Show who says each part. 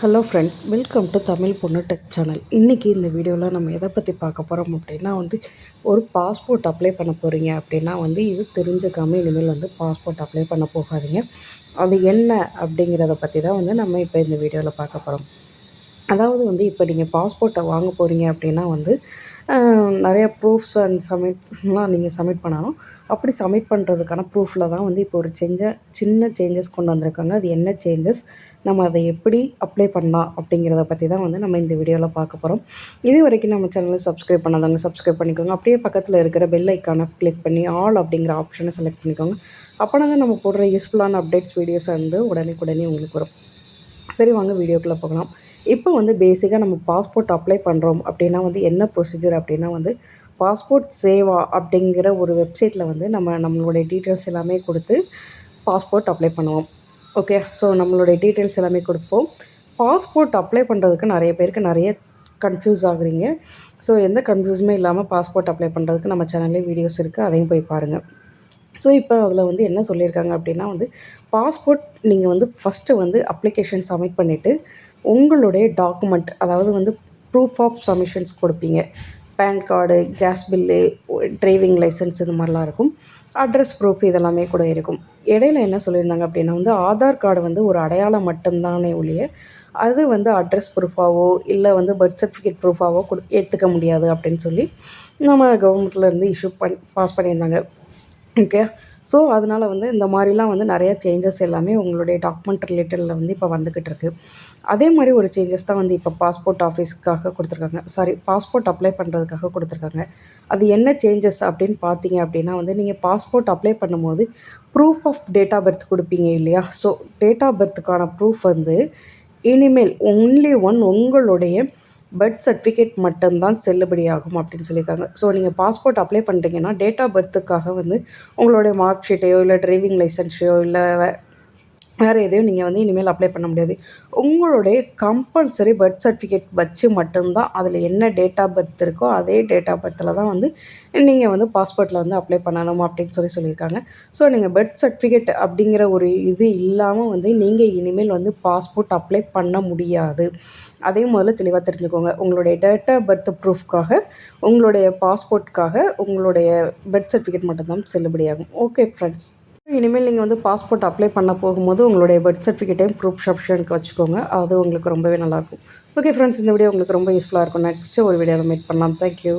Speaker 1: Hello friends welcome to Tamil பொண்ணு tech channel இன்றைக்கி இந்த வீடியோவில் நம்ம எதை பற்றி பார்க்க போகிறோம் அப்படின்னா வந்து ஒரு பாஸ்போர்ட் அப்ளை பண்ண போகிறீங்க அப்படின்னா வந்து இது தெரிஞ்சுக்காமல் இனிமேல் வந்து பாஸ்போர்ட் அப்ளை பண்ண போகாதீங்க. அது என்ன அப்படிங்கிறத பற்றி தான் வந்து நம்ம இப்போ இந்த வீடியோவில் பார்க்க போகிறோம் அதாவது வந்து இப்போ நீங்கள் பாஸ்போர்ட்டை வாங்க போகிறீங்க அப்படின்னா வந்து நிறையா ப்ரூஃப்ஸ் அண்ட் சப்மிட்லாம் நீங்கள் சப்மிட் பண்ணணும் அப்படி சப்மிட் பண்ணுறதுக்கான ப்ரூஃபில் தான் வந்து இப்போ ஒரு செஞ்ச சின்ன சேஞ்சஸ் கொண்டு வந்திருக்காங்க. அது என்ன சேஞ்சஸ் நம்ம அதை எப்படி அப்ளை பண்ணலாம் அப்படிங்கிறத பற்றி தான் வந்து நம்ம இந்த வீடியோவில் பார்க்க போகிறோம் இது வரைக்கும் நம்ம சேனலை சப்ஸ்கிரைப் பண்ணாதவங்க சப்ஸ்கிரைப் பண்ணிக்கோங்க. அப்படியே பக்கத்தில் இருக்கிற பெல் ஐக்கானை கிளிக் பண்ணி ஆல் அப்படிங்கிற ஆப்ஷனை செலக்ட் பண்ணிக்கோங்க. அப்போனா தான் நம்ம போடுற யூஸ்ஃபுல்லான அப்டேட்ஸ் வீடியோஸ் வந்து உடனே உடனே உங்களுக்கு வரும். சரி வாங்க வீடியோக்குள்ளே போகலாம். இப்போ வந்து பேசிக்காக நம்ம பாஸ்போர்ட் அப்ளை பண்ணுறோம் அப்படின்னா வந்து என்ன ப்ரொசீஜர் அப்படின்னா வந்து பாஸ்போர்ட் சேவா அப்படிங்கிற ஒரு வெப்சைட்டில் வந்து நம்ம நம்மளுடைய டீட்டெயில்ஸ் எல்லாமே கொடுத்து பாஸ்போர்ட் அப்ளை பண்ணுவோம். ஓகே ஸோ நம்மளுடைய டீட்டெயில்ஸ் எல்லாமே கொடுப்போம். பாஸ்போர்ட் அப்ளை பண்ணுறதுக்கு நிறைய பேருக்கு நிறைய கன்ஃபியூஸ் ஆகுறீங்க. ஸோ எந்த கன்ஃபியூஸுமே இல்லாமல் பாஸ்போர்ட் அப்ளை பண்ணுறதுக்கு நம்ம சேனல்லே வீடியோஸ் இருக்குது அதையும் போய் பாருங்கள் ஸோ இப்போ அதில் வந்து என்ன சொல்லியிருக்காங்க அப்படின்னா வந்து பாஸ்போர்ட் நீங்கள் வந்து ஃபஸ்ட்டு வந்து அப்ளிகேஷன் சப்மிட் பண்ணிவிட்டு உங்களுடைய டாக்குமெண்ட் அதாவது வந்து ப்ரூஃப் ஆஃப் சப்மிஷன்ஸ் கொடுப்பீங்க. Pan card gas bill driving license இது மாதிரிலாம் இருக்கும். அட்ரஸ் ப்ரூஃப் இதெல்லாமே கூட இருக்கும். இடையில என்ன சொல்லியிருந்தாங்க அப்படின்னா வந்து ஆதார் கார்டு வந்து ஒரு அடையாளம் மட்டும்தானே ஒழிய அது வந்து அட்ரஸ் ப்ரூஃபாவோ இல்லை வந்து பர்த் சர்டிஃபிகேட் ப்ரூஃபாவோ கொடு எடுத்துக்க முடியாது அப்படின்னு சொல்லி நம்ம கவர்மெண்ட்லேருந்து இஷ்யூ பண் பாஸ் பண்ணியிருந்தாங்க. ஓகே ஸோ அதனால் வந்து இந்த மாதிரிலாம் வந்து நிறைய சேஞ்சஸ் எல்லாமே உங்களுடைய டாக்குமெண்ட் ரிலேட்டடில் வந்து இப்போ வந்துக்கிட்டு இருக்குது அதே மாதிரி ஒரு சேஞ்சஸ் தான் வந்து இப்போ பாஸ்போர்ட் ஆஃபீஸ்க்காக கொடுத்துருக்காங்க. சாரி பாஸ்போர்ட் அப்ளை பண்ணுறதுக்காக கொடுத்துருக்காங்க. அது என்ன சேஞ்சஸ் அப்படின்னு பார்த்தீங்க அப்படின்னா வந்து நீங்கள் பாஸ்போர்ட் அப்ளை பண்ணும்போது proof of date of birth கொடுப்பீங்க இல்லையா? ஸோ டேட் ஆஃப் பர்த்துக்கான ப்ரூஃப் வந்து இனிமேல் ஒன்லி ஒன் உங்களுடைய பர்த் சர்டிஃபிகேட் மட்டும்தான் செல்லுபடியாகும் அப்படின்னு சொல்லியிருக்காங்க. ஸோ நீங்கள் பாஸ்போர்ட் அப்ளை பண்ணுறீங்கன்னா டேட் ஆஃப் பர்த்துக்காக வந்து உங்களுடைய மார்க் ஷீட்டையோ இல்லை டிரைவிங் லைசன்ஸையோ இல்லை வேறு எதையும் நீங்கள் வந்து இனிமேல் அப்ளை பண்ண முடியாது. உங்களுடைய கம்பல்சரி பர்த் சர்டிஃபிகேட் வச்சு மட்டும்தான் அதில் என்ன டேட் ஆஃப் பர்த் இருக்கோ அதே டேட் ஆஃப் பர்த்தில் தான் வந்து நீங்கள் வந்து பாஸ்போர்ட்டில் வந்து அப்ளை பண்ணணும் அப்படின்னு சொல்லி சொல்லியிருக்காங்க. ஸோ நீங்கள் பர்த் சர்டிஃபிகேட் அப்படிங்கிற ஒரு இது இல்லாமல் வந்து நீங்கள் இனிமேல் வந்து பாஸ்போர்ட் அப்ளை பண்ண முடியாது. அதே முதல்ல தெளிவாக தெரிஞ்சுக்கோங்க. உங்களுடைய டேட் ஆஃப் பர்த் ப்ரூஃப்காக உங்களுடைய பாஸ்போர்ட்காக உங்களுடைய பர்த் சர்டிஃபிகேட் மட்டும்தான் செல்லுபடியாகும். ஓகே ஃப்ரெண்ட்ஸ் இனிமேல் நீங்கள் வந்து பாஸ்போர்ட் அப்ளை பண்ண போகும்போது உங்களுடைய பர்த் சர்டிஃபிகேட்டையும் ப்ரூஃப் ஆப்ஷனுக்கு வச்சுக்கோங்க. அது உங்களுக்கு ரொம்பவே நல்லாயிருக்கும். ஓகே ஃப்ரெண்ட்ஸ் இந்த வீடியோ உங்களுக்கு ரொம்ப யூஸ்ஃபுல்லாக இருக்கும். நெக்ஸ்ட்டு ஒரு வீடியோவில் மீட் பண்ணலாம். தேங்க்யூ